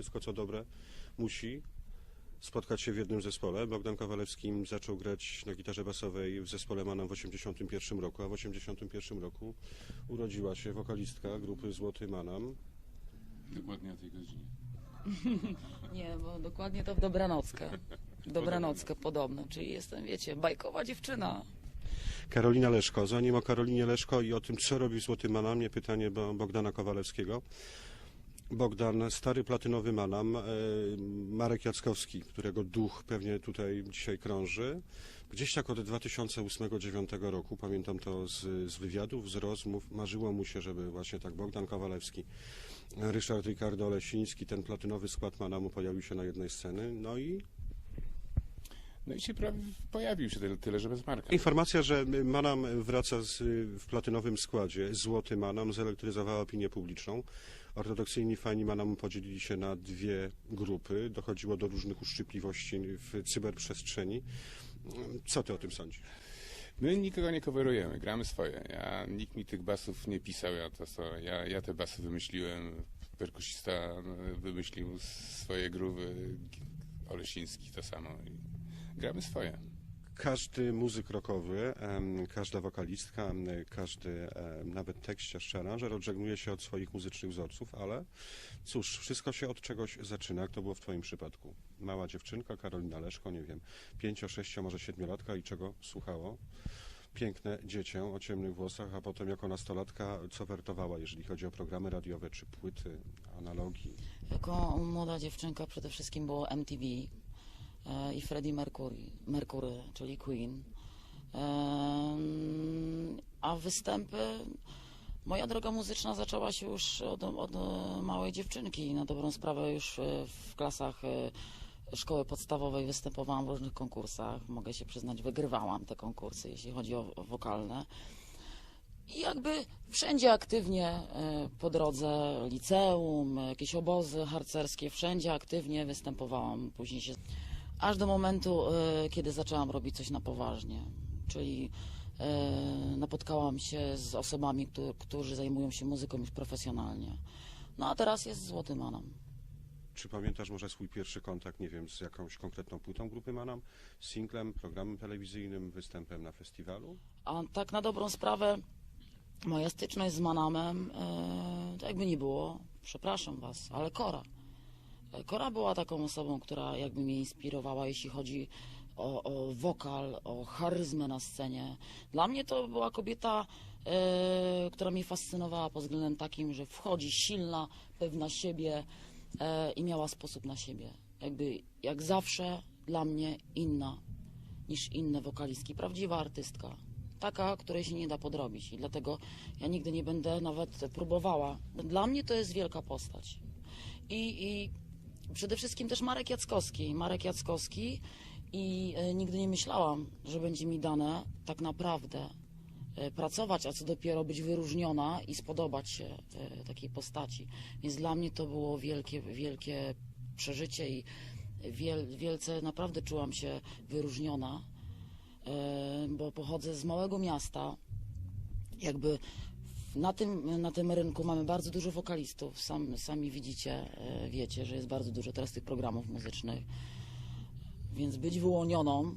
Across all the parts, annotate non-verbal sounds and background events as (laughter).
wszystko co dobre musi spotkać się w jednym zespole. Bogdan Kowalewski zaczął grać na gitarze basowej w zespole Manam w 81 roku, a w 81 roku urodziła się wokalistka grupy Złoty Manam. Dokładnie o tej godzinie. (laughs) Nie, bo dokładnie to w dobranockę. Dobranockę podobno, czyli jestem, wiecie, bajkowa dziewczyna. Karolina Leszko. Zanim o Karolinie Leszko i o tym, co robi Złoty Manam, nie pytanie Bo- Bogdana Kowalewskiego. Bogdan, stary platynowy Manam, e, Marek Jackowski, którego duch pewnie tutaj dzisiaj krąży. Gdzieś tak od 2008-2009 roku, pamiętam to z, z wywiadów, z rozmów, marzyło mu się, żeby właśnie tak Bogdan Kowalewski, Ryszard Ricardo Olesiński, ten platynowy skład Manamu pojawił się na jednej sceny. No i No i się pojawił się tyle, tyle że bez Marka. Informacja, że Manam wraca z, w platynowym składzie, złoty Manam, zelektryzowała opinię publiczną. Ortodoksyjni fani Manamu podzielili się na dwie grupy. Dochodziło do różnych uszczypliwości w cyberprzestrzeni. Co ty o tym sądzisz? My nikogo nie coverujemy, gramy swoje. Ja, nikt mi tych basów nie pisał, ja, to, co, ja, ja te basy wymyśliłem. Perkusista no, wymyślił swoje gruwy, Olesiński to samo. Gramy swoje. Każdy muzyk rockowy, każda wokalistka, każdy nawet tekściarz czy aranżer odżegnuje się od swoich muzycznych wzorców, ale cóż, wszystko się od czegoś zaczyna, jak to było w twoim przypadku. Mała dziewczynka, Karolina Leszko, nie wiem, pięcio, sześcio, może siedmiolatka i czego słuchało? Piękne dziecię o ciemnych włosach, a potem jako nastolatka co wertowała, jeżeli chodzi o programy radiowe czy płyty, analogi. Jako młoda dziewczynka przede wszystkim było MTV i Freddie Mercury, Mercury czyli Queen. Em, a występy, moja droga muzyczna zaczęła się już od, od e, małej dziewczynki. Na dobrą sprawę już e, w klasach e, szkoły podstawowej występowałam w różnych konkursach. Mogę się przyznać, wygrywałam te konkursy, jeśli chodzi o, o wokalne. I jakby wszędzie aktywnie e, po drodze liceum, jakieś obozy harcerskie, wszędzie aktywnie występowałam. Później się, aż do momentu, e, kiedy zaczęłam robić coś na poważnie, czyli e, napotkałam się z osobami, któ- którzy zajmują się muzyką już profesjonalnie. No a teraz jest Złoty Manam. Czy pamiętasz może swój pierwszy kontakt, nie wiem, z jakąś konkretną płytą grupy Manam, singlem, programem telewizyjnym, występem na festiwalu? A tak na dobrą sprawę, moja styczność z Manamem, e, to jakby nie było, przepraszam Was, ale Kora. Kora była taką osobą, która jakby mnie inspirowała, jeśli chodzi o, o wokal, o charyzmę na scenie. Dla mnie to była kobieta, e, która mnie fascynowała pod względem takim, że wchodzi silna, pewna siebie e, i miała sposób na siebie. Jakby jak zawsze dla mnie inna niż inne wokalistki. Prawdziwa artystka. Taka, której się nie da podrobić. I dlatego ja nigdy nie będę nawet próbowała. Dla mnie to jest wielka postać. I, i przede wszystkim też Marek Jackowski. Marek Jackowski i e, nigdy nie myślałam, że będzie mi dane tak naprawdę e, pracować, a co dopiero być wyróżniona i spodobać się e, takiej postaci. Więc dla mnie to było wielkie, wielkie przeżycie i wiel, wielce naprawdę czułam się wyróżniona, bo pochodzę z małego miasta. Jakby na tym, na tym rynku mamy bardzo dużo wokalistów. Sam, sami widzicie, e, wiecie, że jest bardzo dużo teraz tych programów muzycznych. Więc być wyłonioną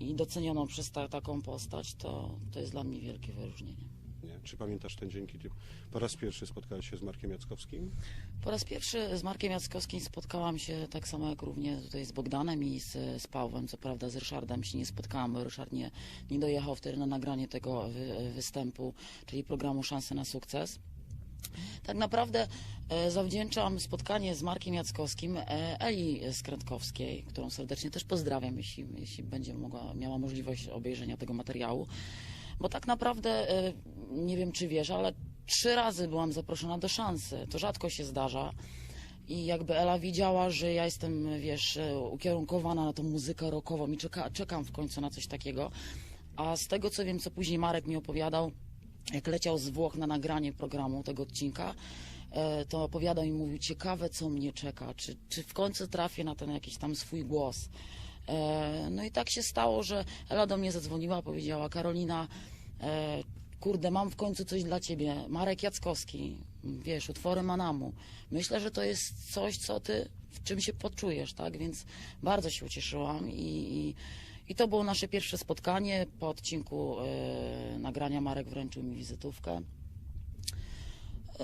i docenioną przez ta, taką postać, to, to jest dla mnie wielkie wyróżnienie. Czy pamiętasz ten dzień, kiedy po raz pierwszy spotkałeś się z Markiem Jackowskim? Po raz pierwszy z Markiem Jackowskim spotkałam się tak samo jak również tutaj z Bogdanem i z, z Pawłem. Co prawda z Ryszardem się nie spotkałam, bo Ryszard nie, nie dojechał wtedy na nagranie tego wy, występu, czyli programu Szanse na sukces. Tak naprawdę e, zawdzięczam spotkanie z Markiem Jackowskim e, Eli Skrętkowskiej, którą serdecznie też pozdrawiam, jeśli, jeśli będzie mogła, miała możliwość obejrzenia tego materiału. Bo tak naprawdę, e, nie wiem czy wiesz, ale trzy razy byłam zaproszona do szansy. To rzadko się zdarza. I jakby Ela widziała, że ja jestem, wiesz, e, ukierunkowana na tą muzykę rockową i czeka, czekam w końcu na coś takiego. A z tego co wiem, co później Marek mi opowiadał, jak leciał z Włoch na nagranie programu tego odcinka, e, to opowiadał i mówił, ciekawe co mnie czeka, czy, czy w końcu trafię na ten jakiś tam swój głos. E, No i tak się stało, że Ela do mnie zadzwoniła, powiedziała, Karolina, e, kurde, mam w końcu coś dla ciebie. Marek Jackowski, wiesz, utwory Manamu. Myślę, że to jest coś, co ty w czym się poczujesz, tak? Więc bardzo się ucieszyłam i, i, i to było nasze pierwsze spotkanie. Po odcinku e, nagrania Marek wręczył mi wizytówkę.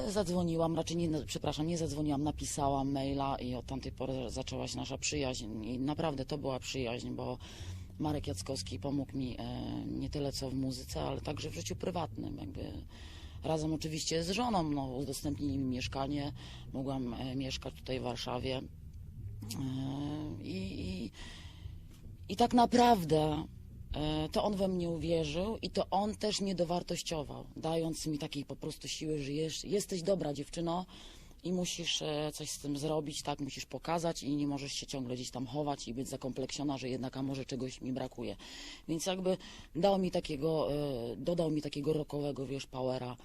Zadzwoniłam, raczej nie, przepraszam, nie zadzwoniłam, napisałam maila i od tamtej pory zaczęła się nasza przyjaźń. I naprawdę to była przyjaźń, bo Marek Jackowski pomógł mi e, nie tyle co w muzyce, ale także w życiu prywatnym. Jakby razem oczywiście z żoną, no, udostępnili mi mieszkanie, mogłam e, mieszkać tutaj w Warszawie. E, I, i, I tak naprawdę to on we mnie uwierzył i to on też mnie dowartościował, dając mi takiej po prostu siły, że jest, jesteś dobra dziewczyno i musisz e, coś z tym zrobić, tak, musisz pokazać i nie możesz się ciągle gdzieś tam chować i być zakompleksiona, że jednak a może czegoś mi brakuje. Więc jakby dał mi takiego, e, dodał mi takiego rockowego, wiesz, powera.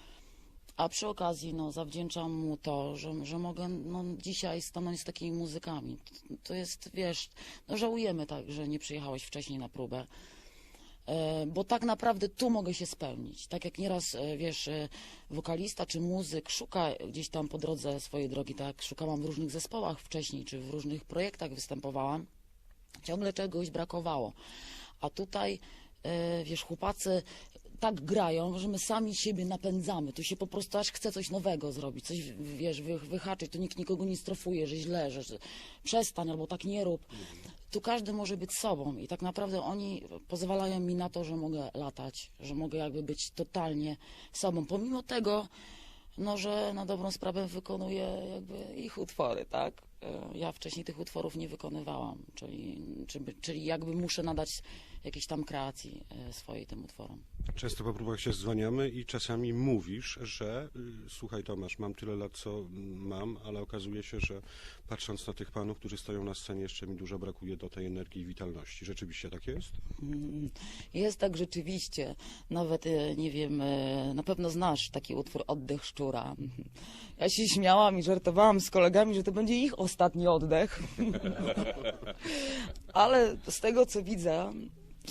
A przy okazji, no, zawdzięczam mu to, że, że mogę no, dzisiaj stanąć z takimi muzykami. To- To jest, wiesz, no, żałujemy tak, że nie przyjechałeś wcześniej na próbę. E, Bo tak naprawdę tu mogę się spełnić. Tak jak nieraz, e, wiesz, e, wokalista czy muzyk szuka gdzieś tam po drodze swojej drogi, tak szukałam w różnych zespołach wcześniej, czy w różnych projektach występowałam, ciągle czegoś brakowało. A tutaj, wiesz, chłopacy tak grają, że my sami siebie napędzamy. Tu się po prostu aż chce coś nowego zrobić, coś, wiesz, wy, wyhaczyć. Tu nikt nikogo nie strofuje, że źle, że, że przestań albo tak nie rób. Tu każdy może być sobą i tak naprawdę oni pozwalają mi na to, że mogę latać, że mogę jakby być totalnie sobą. Pomimo tego, no, że na dobrą sprawę wykonuję jakby ich utwory, tak? E, Ja wcześniej tych utworów nie wykonywałam, czyli, czyli, czyli jakby muszę nadać jakiejś tam kreacji e, swojej tym utworom. Często po próbach się zwaniamy i czasami mówisz, że y, słuchaj Tomasz, mam tyle lat, co mam, ale okazuje się, że patrząc na tych panów, którzy stoją na scenie, jeszcze mi dużo brakuje do tej energii i witalności. Rzeczywiście tak jest? Mm, Jest tak rzeczywiście. Nawet, e, nie wiem, na pewno znasz taki utwór Oddech Szczura. Ja się śmiałam i żartowałam z kolegami, że to będzie ich ostatni oddech. (laughs) Ale z tego, co widzę,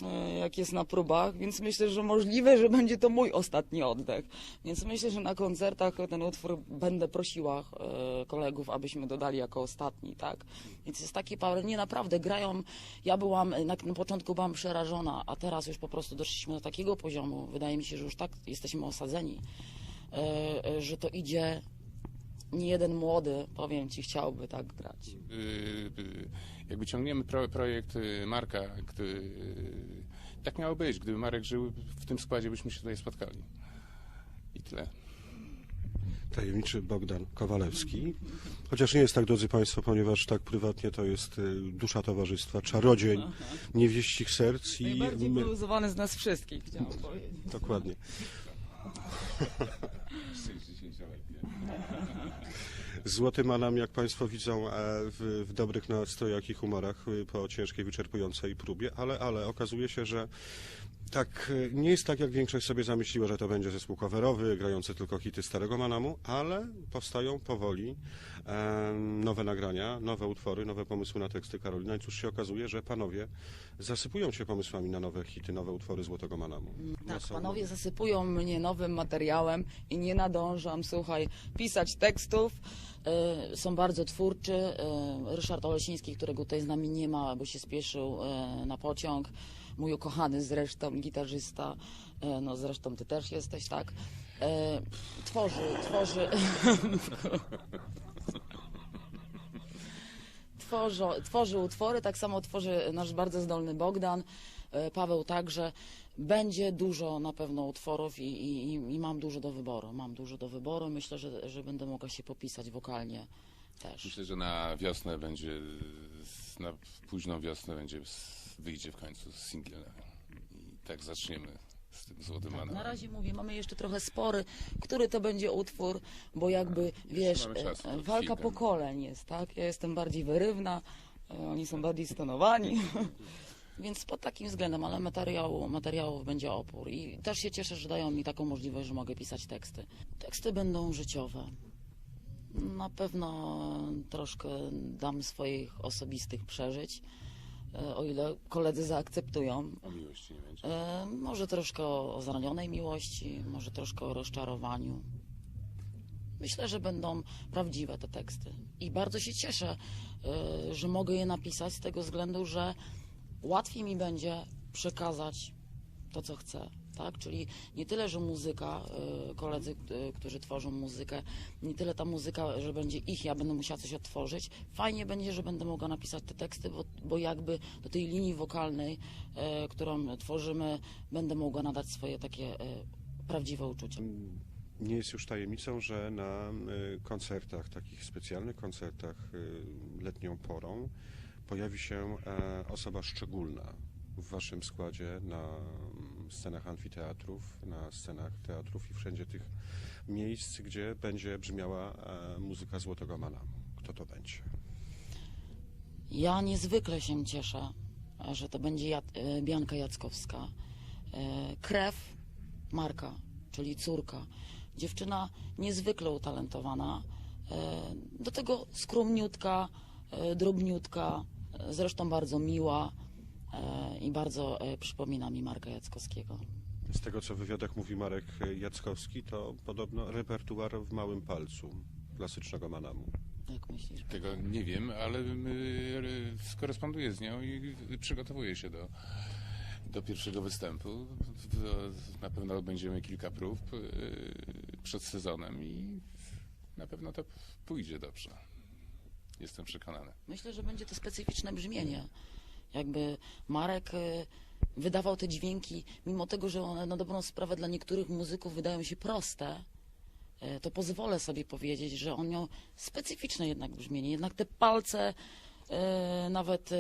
e, jak jest na próbach, więc myślę, że możliwe, że będzie to mój ostatni oddech. Więc myślę, że na koncertach ten utwór będę prosiła e, kolegów, abyśmy dodali jako ostatni, tak? Więc jest taki power. Nie, naprawdę, grają... Ja byłam, na, na początku byłam przerażona, a teraz już po prostu doszliśmy do takiego poziomu, wydaje mi się, że już tak jesteśmy osadzeni, e, że to idzie... Nie jeden młody, powiem ci, chciałby tak grać. Y, y, jakby ciągniemy pro, projekt y, Marka, gdy, tak miało być. Gdyby Marek żył w tym składzie, byśmy się tutaj spotkali. I tyle. Tajemniczy Bogdan Kowalewski. Chociaż nie jest tak, drodzy Państwo, ponieważ tak prywatnie to jest dusza towarzystwa, czarodziej niewieścich serc i Najbardziej my, wyluzowany z nas wszystkich, chciałam powiedzieć. dokładnie. (laughs) Złoty manam, jak Państwo widzą, e, w, w dobrych nastrojach i humorach y, po ciężkiej, wyczerpującej próbie, ale, ale okazuje się, że tak, y, nie jest tak, jak większość sobie zamyśliła, że to będzie zespół coverowy, grający tylko hity starego Manamu, ale powstają powoli nowe nagrania, nowe utwory, nowe pomysły na teksty Karolina i cóż się okazuje, że panowie zasypują się pomysłami na nowe hity, nowe utwory Złotego Manamu. Na Tak, panowie zasypują mnie nowym materiałem i nie nadążam, słuchaj, pisać tekstów. E, są bardzo twórczy. E, Ryszard Olesiński, którego tutaj z nami nie ma, bo się spieszył na pociąg. Mój ukochany zresztą gitarzysta, e, no zresztą ty też jesteś, tak? E, tworzy, tworzy. (laughs) tworzy, tworzy utwory, tak samo tworzy nasz bardzo zdolny Bogdan, e, Paweł także. Będzie dużo na pewno utworów i, i, i- mam dużo do wyboru. Mam dużo do wyboru. Myślę, że, że będę mogła się popisać wokalnie też. Myślę, że na wiosnę będzie, na późną wiosnę będzie, wyjdzie w końcu singiel. I tak zaczniemy z tym złotym manem. Na razie mówię, mamy jeszcze trochę spory, który to będzie utwór, bo jakby, wiesz, czas, e, walka chwilkę. pokoleń jest, tak? Ja jestem bardziej wyrywna, e, oni są bardziej stonowani. (laughs) Więc pod takim względem, ale materiału, materiałów będzie opór. I też się cieszę, że dają mi taką możliwość, że mogę pisać teksty. Teksty będą życiowe. Na pewno troszkę dam swoich osobistych przeżyć. E, o ile koledzy zaakceptują. O miłości nie będzie. E, Może troszkę o o zranionej miłości, może troszkę o rozczarowaniu. Myślę, że będą prawdziwe te teksty. I bardzo się cieszę, e, że mogę je napisać z tego względu, że łatwiej mi będzie przekazać to, co chcę. Tak? Czyli nie tyle, że muzyka, e, koledzy, e, którzy tworzą muzykę, nie tyle ta muzyka, że będzie ich, ja będę musiała coś odtworzyć. Fajnie będzie, że będę mogła napisać te teksty, bo, bo jakby do tej linii wokalnej, e, którą tworzymy, będę mogła nadać swoje takie prawdziwe uczucia. Nie jest już tajemnicą, że na koncertach, takich specjalnych koncertach letnią porą pojawi się osoba szczególna w waszym składzie na mm, scenach amfiteatrów, na scenach teatrów i wszędzie tych miejsc, gdzie będzie brzmiała e, muzyka Złotego Manamu. Kto to będzie? Ja niezwykle się cieszę, że to będzie Jad- e, Bianka Jackowska. E, Krew Marka, czyli córka. Dziewczyna niezwykle utalentowana, do tego skromniutka, drobniutka, zresztą bardzo miła i bardzo e, przypomina mi Marka Jackowskiego. Z tego, co w wywiadach mówi Marek Jackowski, to podobno repertuar w małym palcu klasycznego Manamu. Jak myślisz? Tego nie wiem, ale y, skoresponduję z nią i przygotowuję się do, do pierwszego występu. Na pewno będziemy kilka prób przed sezonem i na pewno to pójdzie dobrze. Jestem przekonany. Myślę, że będzie to specyficzne brzmienie. Jakby Marek y, wydawał te dźwięki, mimo tego, że one na dobrą sprawę dla niektórych muzyków wydają się proste, y, to pozwolę sobie powiedzieć, że on miał specyficzne jednak brzmienie. Jednak te palce, y, nawet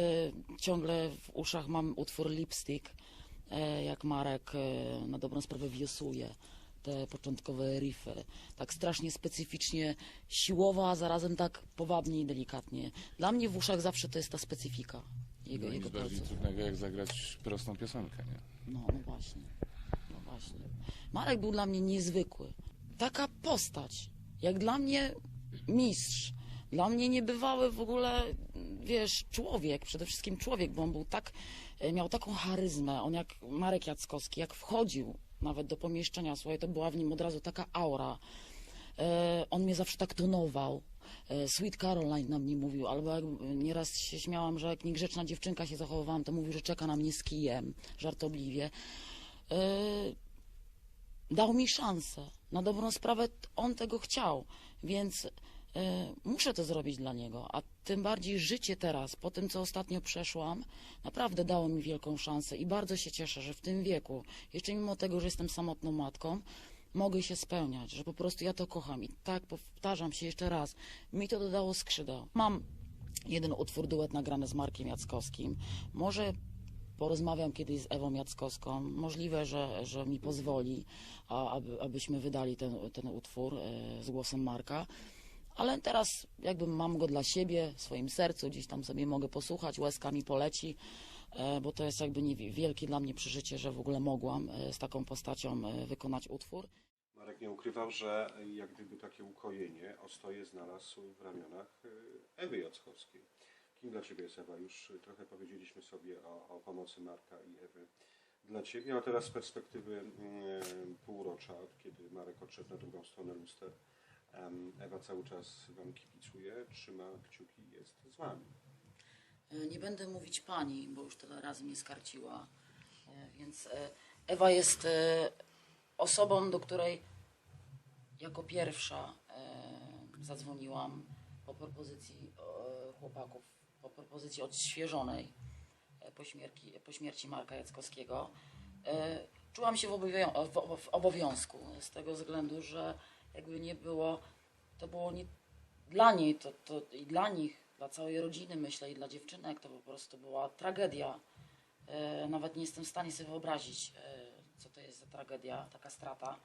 ciągle w uszach mam utwór Lipstick, jak Marek na dobrą sprawę wiosuje te początkowe riffy. Tak strasznie specyficznie siłowo, a zarazem tak powabnie i delikatnie. Dla mnie w uszach zawsze to jest ta specyfika jego, No jego nic bardziej palców. trudnego jak zagrać prostą piosenkę, nie? No, no właśnie. No właśnie. Marek był dla mnie niezwykły. Taka postać. Jak dla mnie mistrz. Dla mnie niebywały w ogóle, wiesz, człowiek, przede wszystkim człowiek, bo on był tak, e, miał taką charyzmę. On jak Marek Jackowski, jak wchodził nawet do pomieszczenia, słuchaj, to była w nim od razu taka aura. E, on mnie zawsze tak tonował. E, Sweet Caroline na mnie mówił, albo jak nieraz się śmiałam, że jak niegrzeczna dziewczynka się zachowywałam, to mówił, że czeka na mnie z kijem, żartobliwie. E, Dał mi szansę. Na dobrą sprawę on tego chciał, więc e, muszę to zrobić dla niego. A tym bardziej życie teraz, po tym co ostatnio przeszłam, naprawdę dało mi wielką szansę i bardzo się cieszę, że w tym wieku, jeszcze mimo tego, że jestem samotną matką, mogę się spełniać, że po prostu ja to kocham. I tak powtarzam się jeszcze raz, mi to dodało skrzydeł. Mam jeden utwór duet nagrany z Markiem Jackowskim. Może porozmawiam kiedyś z Ewą Jackowską. Możliwe, że, że mi pozwoli, aby, abyśmy wydali ten, ten utwór e, z głosem Marka. Ale teraz jakby mam go dla siebie, w swoim sercu, gdzieś tam sobie mogę posłuchać, łezka mi poleci, bo to jest jakby wielkie dla mnie przeżycie, że w ogóle mogłam e, z taką postacią e, wykonać utwór. Marek nie ukrywał, że jak gdyby takie ukojenie ostoje znalazł w ramionach Ewy Jackowskiej. Kim dla Ciebie jest Ewa? Już trochę powiedzieliśmy sobie o, o pomocy Marka i Ewy dla Ciebie, a teraz z perspektywy mm, półrocza, kiedy Marek odszedł na drugą stronę luster, Ewa cały czas Wam kibicuje, trzyma kciuki, jest z Wami. E, Nie będę mówić pani, bo już tyle razy mnie skarciła. E, Więc e, Ewa jest osobą, do której jako pierwsza zadzwoniłam po propozycji chłopaków, po propozycji odświeżonej po śmierci, po śmierci Marka Jackowskiego. Czułam się w obowiązku z tego względu, że jakby nie było, to było nie dla niej to, to i dla nich, dla całej rodziny myślę i dla dziewczynek to po prostu była tragedia. E, nawet nie jestem w stanie sobie wyobrazić, e, co to jest za tragedia, taka strata.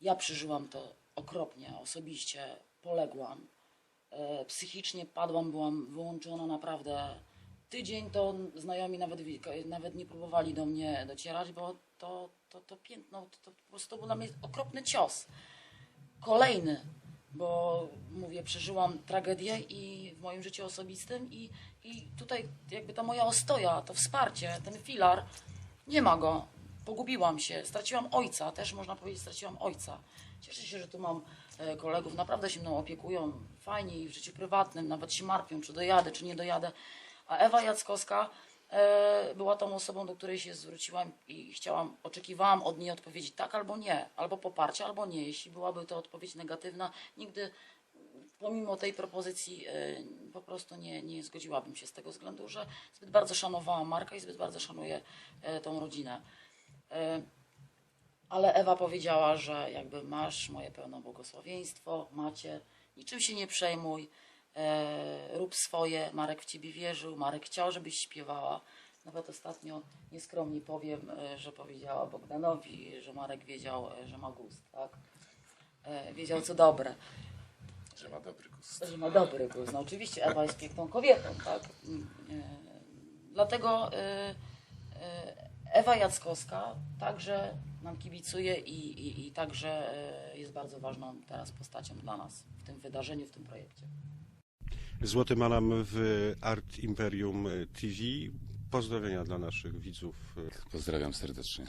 Ja przeżyłam to okropnie, osobiście poległam. E, psychicznie padłam, byłam wyłączona naprawdę. Tydzień to znajomi nawet, nawet nie próbowali do mnie docierać, bo to, to, to piętno, to, to po prostu był dla mnie okropny cios. Kolejny. Bo mówię, przeżyłam tragedię i w moim życiu osobistym i, i tutaj jakby ta moja ostoja, to wsparcie, ten filar, nie ma go. Pogubiłam się, straciłam ojca, też można powiedzieć, straciłam ojca. Cieszę się, że tu mam e, kolegów, naprawdę się mną opiekują, fajnie i w życiu prywatnym, nawet się martwią, czy dojadę, czy nie dojadę. A Ewa Jackowska była tą osobą, do której się zwróciłam i chciałam, oczekiwałam od niej odpowiedzi tak albo nie, albo poparcia, albo nie. Jeśli byłaby to odpowiedź negatywna, nigdy pomimo tej propozycji e, po prostu nie, nie zgodziłabym się z tego względu, że zbyt bardzo szanowałam Marka i zbyt bardzo szanuję e, tą rodzinę. E, Ale Ewa powiedziała, że jakby masz moje pełne błogosławieństwo, macie, niczym się nie przejmuj, e, rób swoje, Marek w ciebie wierzył, Marek chciał, żebyś śpiewała. Nawet ostatnio nieskromnie powiem, e, że powiedziała Bogdanowi, że Marek wiedział, e, że ma gust, tak? E, Wiedział co dobre Że ma dobry gust. że ma dobry gust. No oczywiście Ewa jest piękną kobietą, tak? Mm, e, Dlatego Ewa Jackowska także nam kibicuje i, i, i także jest bardzo ważną teraz postacią dla nas w tym wydarzeniu, w tym projekcie. Złoty Malam w Art Imperium TV. Pozdrowienia dla naszych widzów. Pozdrawiam serdecznie.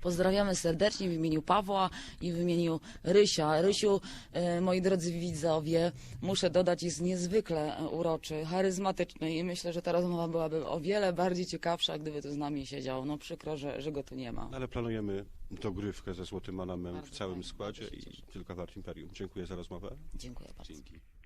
Pozdrawiamy serdecznie w imieniu Pawła i w imieniu Rysia. Rysiu, e, moi drodzy widzowie, muszę dodać, jest niezwykle e, uroczy, charyzmatyczny i myślę, że ta rozmowa byłaby o wiele bardziej ciekawsza, gdyby tu z nami siedział. No przykro, że, że go tu nie ma. Ale planujemy dogrywkę ze Złotym Malamem w całym fajnie, składzie i tylko w Art Imperium. Dziękuję za rozmowę. Dziękuję bardzo. Dzięki.